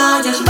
i body.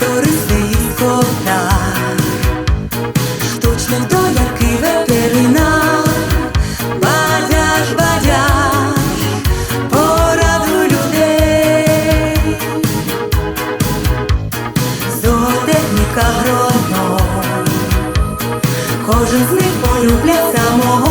Туристий котар, штучний доярки ветеринар, бадяж, бадяж, пораду людей, зоотехніка гроно, кожен з них полюбляє самого.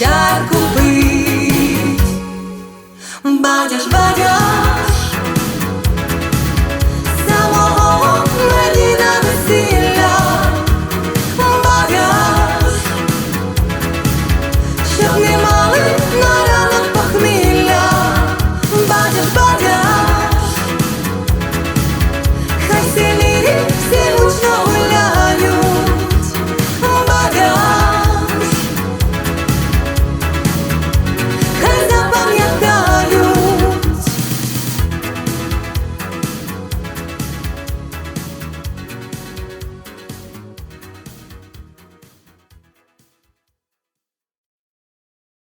чарку пить. Батя ж